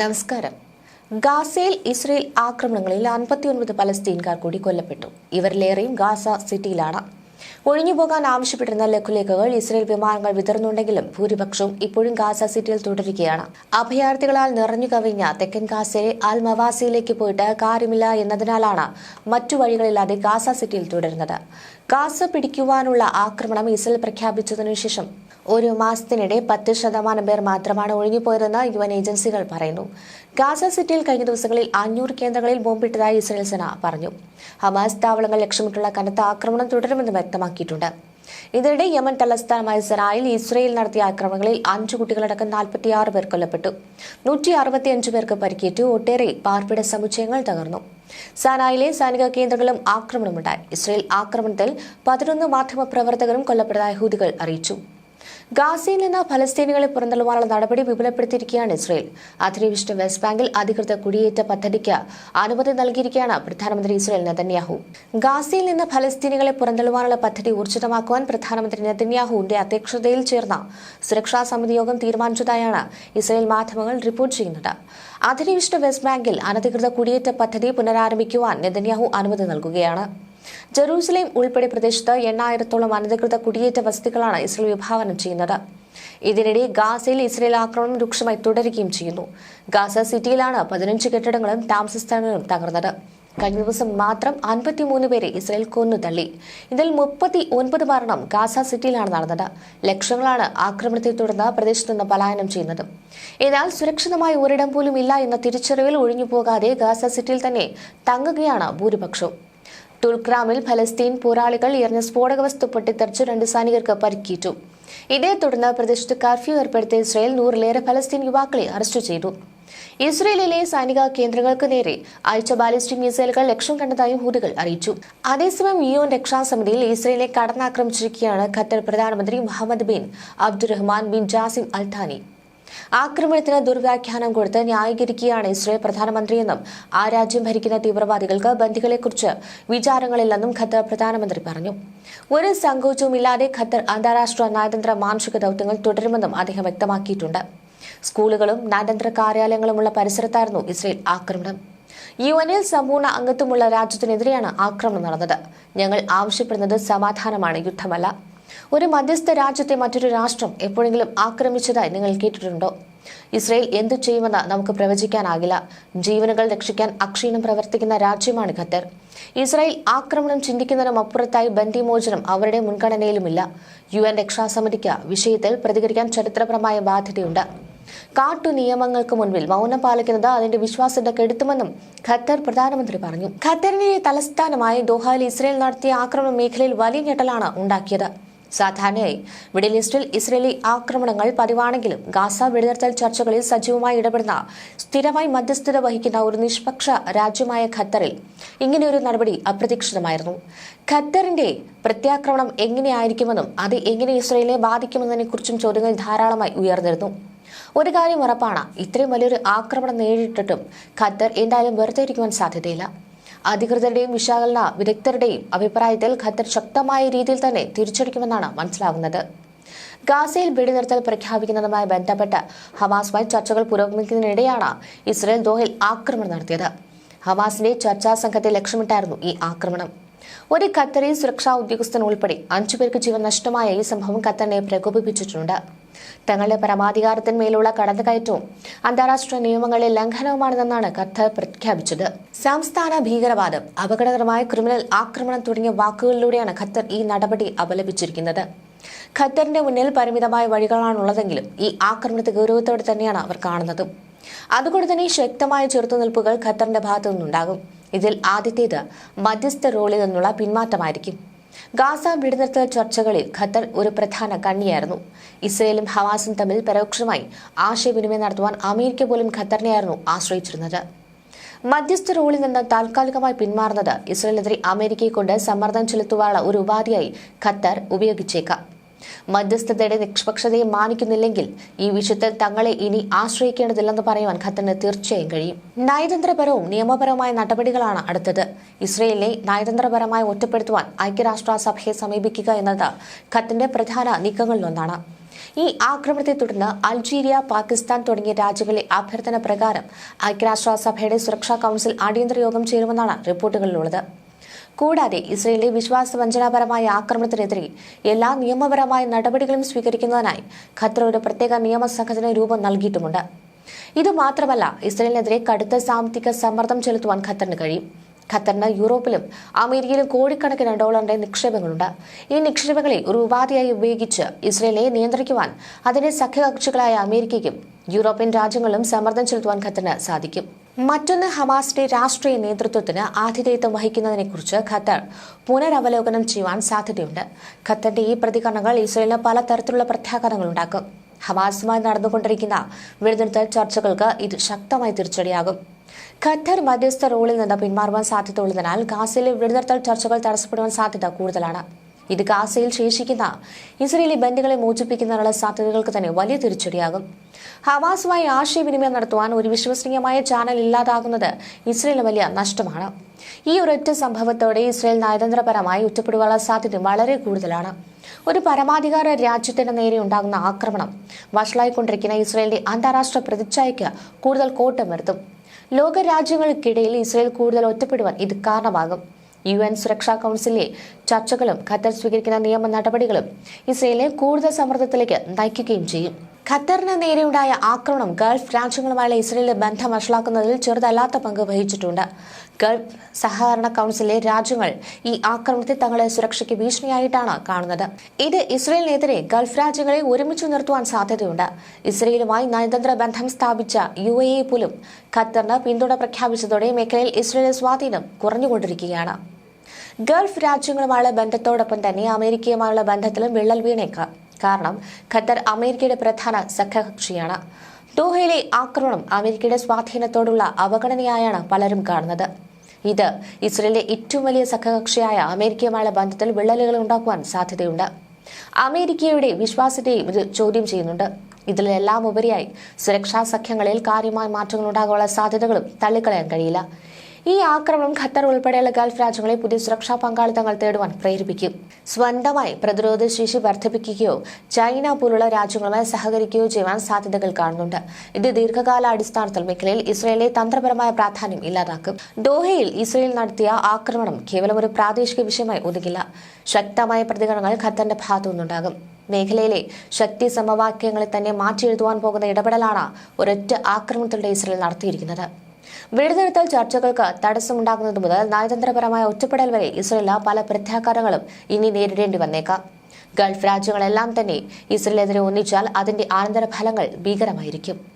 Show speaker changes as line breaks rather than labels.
നമസ്കാരം. ഗാസയിൽ ഇസ്രയേൽ ആക്രമണങ്ങളിൽ അൻപത്തിയൊൻപത് പലസ്തീൻകാർ കൂടി കൊല്ലപ്പെട്ടു. ഇവരിലേറെയും ഗാസ സിറ്റിയിലാണ്. ഒഴിഞ്ഞുപോകാൻ ആവശ്യപ്പെട്ടിരുന്ന ലഘുലേഖകൾ ഇസ്രയേൽ വിമാനങ്ങൾ വിതറുന്നുണ്ടെങ്കിലും ഭൂരിപക്ഷവും ഇപ്പോഴും ഗാസ സിറ്റിയിൽ തുടരുകയാണ്. അഭയാർത്ഥികളാൽ നിറഞ്ഞു കവിഞ്ഞ തെക്കൻ ഗാസയിലെ അൽ മവാസിയിലേക്ക് പോയിട്ട് കാര്യമില്ല എന്നതിനാലാണ് മറ്റു വഴികളില്ലാതെ ഗാസ സിറ്റിയിൽ തുടരുന്നത്. ഗാസ പിടിക്കുവാനുള്ള ആക്രമണം ഇസ്രയേൽ പ്രഖ്യാപിച്ചതിനു ശേഷം ഒരു മാസത്തിനിടെ പത്ത് ശതമാനം പേർ മാത്രമാണ് ഒഴിഞ്ഞുപോയതെന്ന് യു എൻ ഏജൻസികൾ പറയുന്നു. ഗാസ സിറ്റിയിൽ കഴിഞ്ഞ ദിവസങ്ങളിൽ അഞ്ഞൂറ് കേന്ദ്രങ്ങളിൽ ബോംബിട്ടതായി ഇസ്രയേൽ സേന പറഞ്ഞു. ഹമാസ് താവളങ്ങൾ ലക്ഷ്യമിട്ടുള്ള കനത്ത ആക്രമണം തുടരുമെന്ന് വ്യക്തമാക്കിയിട്ടുണ്ട്. ഇതിനിടെ യമൻ തലസ്ഥാനമായ സെറായിൽ ഇസ്രയേൽ നടത്തിയ ആക്രമണങ്ങളിൽ അഞ്ചു കുട്ടികളടക്കം നാൽപ്പത്തിയാറ് പേർ കൊല്ലപ്പെട്ടു. നൂറ്റി അറുപത്തിയഞ്ച് പേർക്ക് പരിക്കേറ്റു. ഒട്ടേറെ പാർപ്പിട സമുച്ചയങ്ങൾ തകർന്നു. സാനായിലെ സൈനിക കേന്ദ്രങ്ങളും ആക്രമണമുണ്ടായി. ഇസ്രയേൽ ആക്രമണത്തിൽ പതിനൊന്ന് മാധ്യമപ്രവർത്തകരും കൊല്ലപ്പെട്ടതായി ഹൂതികൾ അറിയിച്ചു. ഗാസയിൽ നിന്ന് ഫലസ്തീനികളെ പുറന്തള്ളുവാനുള്ള നടപടി വിപുലപ്പെടുത്തിയിരിക്കുകയാണ് ഇസ്രയേൽ. അധിനിവിഷ്ട വെസ്റ്റ് ബാങ്കിൽ അധികൃത കുടിയേറ്റ പദ്ധതിക്ക് അനുമതി നൽകിയിരിക്കുകയാണ് പ്രധാനമന്ത്രി ഇസ്രയേൽ നെതന്യാഹു. ഗാസയിൽ നിന്ന് ഫലസ്തീനികളെ പുറന്തള്ളുവാനുള്ള പദ്ധതി ഊർജിതമാക്കുവാൻ പ്രധാനമന്ത്രി നെതന്യാഹുവിന്റെ അധ്യക്ഷതയിൽ ചേർന്ന സുരക്ഷാ സമിതി യോഗം തീരുമാനിച്ചതായാണ് ഇസ്രയേൽ മാധ്യമങ്ങൾ റിപ്പോർട്ട് ചെയ്യുന്നത്. അധിനിവിഷ്ട വെസ്റ്റ് ബാങ്കിൽ അനധികൃത കുടിയേറ്റ പദ്ധതി പുനരാരംഭിക്കുവാൻ നെതന്യാഹു അനുമതി നൽകുകയാണ്. ജെറൂസലേം ഉൾപ്പെടെ പ്രദേശത്ത് എണ്ണായിരത്തോളം അനധികൃത കുടിയേറ്റ വസ്തുക്കളാണ് ഇസ്രയേൽ വിഭാവനം ചെയ്യുന്നത്. ഇതിനിടെ ഗാസയിൽ ഇസ്രയേൽ ആക്രമണം രൂക്ഷമായി തുടരുകയും ചെയ്യുന്നു. ഗാസ സിറ്റിയിലാണ് പതിനഞ്ച് കെട്ടിടങ്ങളും താമസസ്ഥാനങ്ങളും തകർന്നത്. കഴിഞ്ഞ ദിവസം മാത്രം അൻപത്തിമൂന്ന് പേരെ ഇസ്രയേൽ കൊന്നു തള്ളി ഇതിൽ മുപ്പത്തി ഒൻപത് മരണം ഗാസ സിറ്റിയിലാണ് നടന്നത്. ലക്ഷങ്ങളാണ് ആക്രമണത്തെ തുടർന്ന് പ്രദേശത്ത് നിന്ന് പലായനം ചെയ്യുന്നത്. എന്നാൽ സുരക്ഷിതമായ ഒരിടം പോലും ഇല്ല എന്ന തിരിച്ചറിവിൽ ഒഴിഞ്ഞു പോകാതെ ഗാസ സിറ്റിയിൽ തന്നെ തങ്ങുകയാണ് ഭൂരിപക്ഷവും. തുൽക്രാമിൽ ഫലസ്തീൻ പോരാളികൾ എറിഞ്ഞ സ്ഫോടക വസ്തു പൊട്ടിത്തെറിച്ച് രണ്ട് സൈനികർക്ക് പരിക്കേറ്റു. ഇതേ തുടർന്ന് പ്രദേശത്ത് കർഫ്യൂ ഏർപ്പെടുത്തിയ ഇസ്രയേൽ നൂറിലേറെ ഫലസ്തീൻ യുവാക്കളെ അറസ്റ്റ് ചെയ്തു. ഇസ്രയേലിലെ സൈനിക കേന്ദ്രങ്ങൾക്ക് നേരെ അയച്ച ബാലിസ്റ്റിക് മിസൈലുകൾ ലക്ഷ്യം കണ്ടതായും ഹൂതികൾ അറിയിച്ചു. അതേസമയം യു എൻ രക്ഷാസമിതിയിൽ ഇസ്രയേലിനെ കടന്നാക്രമിച്ചിരിക്കുകയാണ് ഖത്തർ പ്രധാനമന്ത്രി Mohammed bin Abdulrahman bin Jassim Al Thani ആക്രമണത്തിന് ദുർവ്യാഖ്യാനം കൊടുത്ത് ന്യായീകരിക്കുകയാണ് ഇസ്രയേൽ പ്രധാനമന്ത്രിയെന്നും ആ രാജ്യം ഭരിക്കുന്ന തീവ്രവാദികൾക്ക് ബന്ധികളെക്കുറിച്ച് വിചാരങ്ങളില്ലെന്നും ഖത്തർ പ്രധാനമന്ത്രി പറഞ്ഞു. ഒരു സങ്കോചവുമില്ലാതെ ഖത്തർ അന്താരാഷ്ട്ര നയതന്ത്ര മാനുഷിക ദൌത്യങ്ങൾ തുടരുമെന്നും അദ്ദേഹം വ്യക്തമാക്കിയിട്ടുണ്ട്. സ്കൂളുകളും നയതന്ത്ര കാര്യാലയങ്ങളുമുള്ള പരിസരത്തായിരുന്നു ഇസ്രയേൽ ആക്രമണം. യു എനിൽ സമ്പൂർണ അംഗത്വമുള്ള രാജ്യത്തിനെതിരെയാണ് ആക്രമണം നടന്നത്. ഞങ്ങൾ ആവശ്യപ്പെടുന്നത് സമാധാനമാണ് യുദ്ധമല്ല. ഒരു മധ്യസ്ഥ രാജ്യത്തെ മറ്റൊരു രാഷ്ട്രം എപ്പോഴെങ്കിലും ആക്രമിച്ചതായി നിങ്ങൾ കേട്ടിട്ടുണ്ടോ? ഇസ്രയേൽ എന്തു ചെയ്യുമെന്ന് നമുക്ക് പ്രവചിക്കാനാകില്ല. ജീവനുകൾ രക്ഷിക്കാൻ അക്ഷീണം പ്രവർത്തിക്കുന്ന രാജ്യമാണ് ഖത്തർ. ഇസ്രായേൽ ആക്രമണം ചിന്തിക്കുന്നതിനും അപ്പുറത്തായി ബന്ദിമോചനം അവരുടെ മുൻഗണനയിലുമില്ല. യു എൻ രക്ഷാസമിതിക്ക് വിഷയത്തിൽ പ്രതികരിക്കാൻ ചരിത്രപരമായ ബാധ്യതയുണ്ട്. കാട്ടു നിയമങ്ങൾക്ക് മുൻപിൽ മൗനം പാലിക്കുന്നത് അതിന്റെ വിശ്വാസ്യത കെടുത്തുമെന്നും ഖത്തർ പ്രധാനമന്ത്രി പറഞ്ഞു. ഖത്തറിന്റെ തലസ്ഥാനമായി ദോഹയിൽ ഇസ്രയേൽ നടത്തിയ ആക്രമണ മേഖലയിൽ വലിയ ഞെട്ടലാണ് ഉണ്ടാക്കിയത്. സാധാരണയായി മിഡിൽ ഈസ്റ്റിൽ ഇസ്രയേലി ആക്രമണങ്ങൾ പതിവാണെങ്കിലും ഗാസ വെടിനിർത്തൽ ചർച്ചകളിൽ സജീവമായി ഇടപെടുന്ന സ്ഥിരമായി മധ്യസ്ഥത വഹിക്കുന്ന ഒരു നിഷ്പക്ഷ രാജ്യമായ ഖത്തറിൽ ഇങ്ങനെയൊരു നടപടി അപ്രതീക്ഷിതമായിരുന്നു. ഖത്തറിന്റെ പ്രത്യാക്രമണം എങ്ങനെയായിരിക്കുമെന്നും അത് എങ്ങനെ ഇസ്രയേലിനെ ബാധിക്കുമെന്നതിനെക്കുറിച്ചും ചോദ്യങ്ങൾ ധാരാളമായി ഉയർന്നിരുന്നു. ഒരു കാര്യം ഉറപ്പാണ് ഇത്രയും വലിയൊരു ആക്രമണം നേരിട്ടിട്ടും ഖത്തർ എന്തായാലും വെറുതെ ഇരിക്കുവാൻ സാധ്യതയില്ല. അധികൃതരുടെയും വിശകലന വിദഗ്ധരുടെയും അഭിപ്രായത്തിൽ ഖത്തർ ശക്തമായ രീതിയിൽ തന്നെ തിരിച്ചടിക്കുമെന്നാണ് മനസ്സിലാകുന്നത്. ഗാസയിൽ വെടിനിർത്തൽ പ്രഖ്യാപിക്കുന്നതുമായി ബന്ധപ്പെട്ട് ഹമാസുമായി ചർച്ചകൾ പുരോഗമിക്കുന്നതിനിടെയാണ് ഇസ്രയേൽ ദോഹയിൽ ആക്രമണം നടത്തിയത്. ഹമാസിന്റെ ചർച്ചാ സംഘത്തെ ലക്ഷ്യമിട്ടായിരുന്നു ഈ ആക്രമണം. ഒരു ഖത്തറി സുരക്ഷാ ഉദ്യോഗസ്ഥൻ ഉൾപ്പെടെ അഞ്ചു പേർക്ക് ജീവൻ നഷ്ടമായ ഈ സംഭവം ഖത്തറിനെ പ്രകോപിപ്പിച്ചിട്ടുണ്ട്. തങ്ങളുടെ പരമാധികാരത്തിന്മേലുള്ള കടന്നുകയറ്റവും അന്താരാഷ്ട്ര നിയമങ്ങളിലെ ലംഘനവുമാണെന്നാണ് ഖത്തർ പ്രഖ്യാപിച്ചത്. സംസ്ഥാന ഭീകരവാദം അപകടകരമായ ക്രിമിനൽ ആക്രമണം തുടങ്ങിയ വാക്കുകളിലൂടെയാണ് ഖത്തർ ഈ നടപടി അപലപിച്ചിരിക്കുന്നത്. ഖത്തറിന്റെ മുന്നിൽ പരിമിതമായ വഴികളാണുള്ളതെങ്കിലും ഈ ആക്രമണത്തെ ഗൗരവത്തോടെ തന്നെയാണ് അവർ കാണുന്നതും. അതുകൊണ്ട് തന്നെ ശക്തമായ ചെറുത്തുനിൽപ്പുകൾ ഖത്തറിന്റെ ഭാഗത്തു നിന്നുണ്ടാകും ഇതിൽ ആദ്യത്തേത് മധ്യസ്ഥ റോളിൽ നിന്നുള്ള പിന്മാറ്റമായിരിക്കും. ഗാസ വെടിനിർത്തൽ ചർച്ചകളിൽ ഖത്തർ ഒരു പ്രധാന കണ്ണിയായിരുന്നു. ഇസ്രയേലും ഹവാസും തമ്മിൽ പരോക്ഷമായി ആശയവിനിമയം നടത്തുവാൻ അമേരിക്ക പോലും ഖത്തറിനെയായിരുന്നു ആശ്രയിച്ചിരുന്നത്. മധ്യസ്ഥ റോളിൽ നിന്ന് താൽക്കാലികമായി പിന്മാറുന്നത് ഇസ്രയേലിനെതിരെ അമേരിക്കയെ കൊണ്ട് സമ്മർദ്ദം ചെലുത്തുവാനുള്ള ഒരു ഉപാധിയായി ഖത്തർ ഉപയോഗിച്ചേക്കാം. മധ്യസ്ഥതയുടെ നിഷ്പക്ഷതയെ മാനിക്കുന്നില്ലെങ്കിൽ ഈ വിഷയത്തിൽ തങ്ങളെ ഇനി ആശ്രയിക്കേണ്ടതില്ലെന്ന് പറയുവാൻ ഖത്തറിന് തീർച്ചയായും കഴിയും. നയതന്ത്രപരവും നിയമപരവുമായ നടപടികളാണ് അടുത്തത്. ഇസ്രയേലിനെ നയതന്ത്രപരമായി ഒറ്റപ്പെടുത്തുവാൻ ഐക്യരാഷ്ട്രസഭയെ സമീപിക്കുക എന്നത് ഖത്തറിന്റെ പ്രധാന നീക്കങ്ങളിലൊന്നാണ്. ഈ ആക്രമണത്തെ തുടർന്ന് അൾജീരിയ പാകിസ്ഥാൻ തുടങ്ങിയ രാജ്യങ്ങളിലെ അഭ്യർത്ഥന പ്രകാരം ഐക്യരാഷ്ട്രസഭയുടെ സുരക്ഷാ കൌൺസിൽ അടിയന്തര യോഗം ചേരുമെന്നാണ് റിപ്പോർട്ടുകളിലുള്ളത്. കൂടാതെ ഇസ്രയേലിലെ വിശ്വാസവഞ്ചനാപരമായ ആക്രമണത്തിനെതിരെ എല്ലാ നിയമപരമായ നടപടികളും സ്വീകരിക്കുന്നതിനായി ഖത്തർ ഒരു പ്രത്യേക നിയമസംഘത്തിന് രൂപം നൽകിയിട്ടുമുണ്ട്. ഇതുമാത്രമല്ല ഇസ്രയേലിനെതിരെ കടുത്ത സാമ്പത്തിക സമ്മർദ്ദം ചെലുത്തുവാൻ ഖത്തറിന് കഴിയും. ഖത്തറിന് യൂറോപ്പിലും അമേരിക്കയിലും കോടിക്കണക്കിന് ഡോളറിന്റെ നിക്ഷേപങ്ങളുണ്ട്. ഈ നിക്ഷേപങ്ങളെ ഒരു ഉപാധിയായി ഉപയോഗിച്ച് ഇസ്രയേലിനെ നിയന്ത്രിക്കുവാൻ അതിന്റെ സഖ്യകക്ഷികളായ അമേരിക്കയ്ക്കും യൂറോപ്യൻ രാജ്യങ്ങളിലും സമ്മർദ്ദം ചെലുത്തുവാൻ ഖത്തറിന് സാധിക്കും. മറ്റൊന്ന് ഹമാസിന്റെ രാഷ്ട്രീയ നേതൃത്വത്തിന് ആതിഥേയത്വം വഹിക്കുന്നതിനെക്കുറിച്ച് ഖത്തർ പുനരവലോകനം ചെയ്യുവാൻ സാധ്യതയുണ്ട്. ഖത്തറിന്റെ ഈ പ്രതികരണങ്ങൾ ഇസ്രയേലിന് പലതരത്തിലുള്ള പ്രത്യാഘാതങ്ങളുണ്ടാക്കും ഹമാസുമായി നടന്നുകൊണ്ടിരിക്കുന്ന വെടിനിർത്തൽ ചർച്ചകൾക്ക് ഇത് ശക്തമായി തിരിച്ചടിയാകും. ഖത്തർ മധ്യസ്ഥ റോളിൽ നിന്ന് പിന്മാറുവാൻ സാധ്യതയുള്ളതിനാൽ ഗാസയിലെ വെടിനിർത്തൽ ചർച്ചകൾ തടസ്സപ്പെടുവാൻ സാധ്യത കൂടുതലാണ്. ഇത് ഗാസയിൽ ശേഷിക്കുന്ന ഇസ്രയേലി ബന്ധുക്കളെ മോചിപ്പിക്കുന്നതിനുള്ള സാധ്യതകൾക്ക് തന്നെ വലിയ തിരിച്ചടിയാകും. ഹവാസുമായി ആശയവിനിമയം നടത്തുവാൻ ഒരു വിശ്വസനീയമായ ചാനൽ ഇല്ലാതാകുന്നത് ഇസ്രയേലിന് വലിയ നഷ്ടമാണ്. ഈ ഒരൊറ്റ സംഭവത്തോടെ ഇസ്രയേൽ നയതന്ത്രപരമായി ഒറ്റപ്പെടുവാനുള്ള സാധ്യത വളരെ കൂടുതലാണ്. ഒരു പരമാധികാര രാജ്യത്തിന് നേരെ ഉണ്ടാകുന്ന ആക്രമണം വഷളായിക്കൊണ്ടിരിക്കുന്ന ഇസ്രയേലിന്റെ അന്താരാഷ്ട്ര പ്രതിച്ഛായയ്ക്ക് കൂടുതൽ കോട്ടം വരുത്തും. ലോകരാജ്യങ്ങൾക്കിടയിൽ ഇസ്രയേൽ കൂടുതൽ ഒറ്റപ്പെടുവാൻ ഇത് കാരണമാകും. യു എൻ സുരക്ഷാ കൗൺസിലിലെ ചർച്ചകളും ഖത്തർ സ്വീകരിക്കുന്ന നിയമ നടപടികളും ഇസ്രയേലിനെ കൂടുതൽ സമ്മർദ്ദത്തിലേക്ക് നയിക്കുകയും ചെയ്യും. ഖത്തറിന് നേരെയുണ്ടായ ആക്രമണം ഗൾഫ് രാജ്യങ്ങളുമായുള്ള ഇസ്രയേലിന്റെ ബന്ധം വഷളാക്കുന്നതിൽ ചെറുതല്ലാത്ത പങ്ക് വഹിച്ചിട്ടുണ്ട്. ഗൾഫ് സഹകരണ കൗൺസിലിലെ രാജ്യങ്ങൾ ഈ ആക്രമണത്തെ തങ്ങളുടെ സുരക്ഷയ്ക്ക് ഭീഷണിയായിട്ടാണ് കാണുന്നത്. ഇത് ഇസ്രയേലിനെതിരെ ഗൾഫ് രാജ്യങ്ങളെ ഒരുമിച്ച് നിർത്തുവാൻ സാധ്യതയുണ്ട്. ഇസ്രയേലുമായി നയതന്ത്ര ബന്ധം സ്ഥാപിച്ച യു എ പോലും ഖത്തറിന് പിന്തുണ പ്രഖ്യാപിച്ചതോടെ മേഖലയിൽ ഇസ്രയേലിന്റെ സ്വാധീനം കുറഞ്ഞുകൊണ്ടിരിക്കുകയാണ്. ഗൾഫ് രാജ്യങ്ങളുമായുള്ള ബന്ധത്തോടൊപ്പം തന്നെ അമേരിക്കയുമായുള്ള ബന്ധത്തിലും വിള്ളൽ വീണേക്കാം. കാരണം ഖത്തർ അമേരിക്കയുടെ പ്രധാന സഖ്യകക്ഷിയാണ്. ദോഹയിലെ ആക്രമണം അമേരിക്കയുടെ സ്വാധീനത്തോടുള്ള അവഗണനയായാണ് പലരും കാണുന്നത്. ഇത് ഇസ്രയേലിലെ ഏറ്റവും വലിയ സഖ്യകക്ഷിയായ അമേരിക്കയുമായുള്ള ബന്ധത്തിൽ വിള്ളലുകൾ ഉണ്ടാക്കുവാൻ സാധ്യതയുണ്ട്. അമേരിക്കയുടെ വിശ്വാസത്തെയും ഇത് ചോദ്യം ചെയ്യുന്നുണ്ട്. ഇതിലെല്ലാം ഉപരിയായി സുരക്ഷാ സഖ്യങ്ങളിൽ കാര്യമായ മാറ്റങ്ങൾ ഉണ്ടാകാനുള്ള സാധ്യതകളും തള്ളിക്കളയാൻ കഴിയില്ല. ഈ ആക്രമണം ഖത്തർ ഉൾപ്പെടെയുള്ള ഗൾഫ് രാജ്യങ്ങളെ പുതിയ സുരക്ഷാ പങ്കാളിത്തങ്ങൾ തേടുവാൻ പ്രേരിപ്പിക്കും. സ്വന്തമായി പ്രതിരോധ ശേഷി വർദ്ധിപ്പിക്കുകയോ ചൈന പോലുള്ള രാജ്യങ്ങളുമായി സഹകരിക്കുകയോ ചെയ്യുവാൻ സാധ്യതകൾ കാണുന്നുണ്ട്. ഇത് ദീർഘകാല അടിസ്ഥാനത്തിൽ മേഖലയിൽ ഇസ്രയേലിലെ തന്ത്രപരമായ പ്രാധാന്യം ഇല്ലാതാക്കും. ദോഹയിൽ ഇസ്രയേൽ നടത്തിയ ആക്രമണം കേവലം ഒരു പ്രാദേശിക വിഷയമായി ഒതുങ്ങില്ല ശക്തമായ പ്രതികരണങ്ങൾ ഖത്തറിന്റെ ഭാഗത്തുനിന്നുണ്ടാകും മേഖലയിലെ ശക്തി സമവാക്യങ്ങളെ തന്നെ മാറ്റിയെഴുതുവാൻ പോകുന്ന ഇടപെടലാണ് ഒരൊറ്റ ആക്രമണത്തിലൂടെ ഇസ്രയേൽ നടത്തിയിരിക്കുന്നത്. വെടിനിർത്തൽ ചർച്ചകൾക്ക് തടസ്സമുണ്ടാകുന്നത് മുതൽ നയതന്ത്രപരമായ ഒറ്റപ്പെടൽ വരെ ഇസ്രയേലിന് പല പ്രത്യാഘാതങ്ങളും ഇനി നേരിടേണ്ടി വന്നേക്കാം. ഗൾഫ് രാജ്യങ്ങളെല്ലാം തന്നെ ഇസ്രയേലെതിരെ ഒന്നിച്ചാൽ അതിന്റെ ആനന്തര ഫലങ്ങൾ ഭീകരമായിരിക്കും.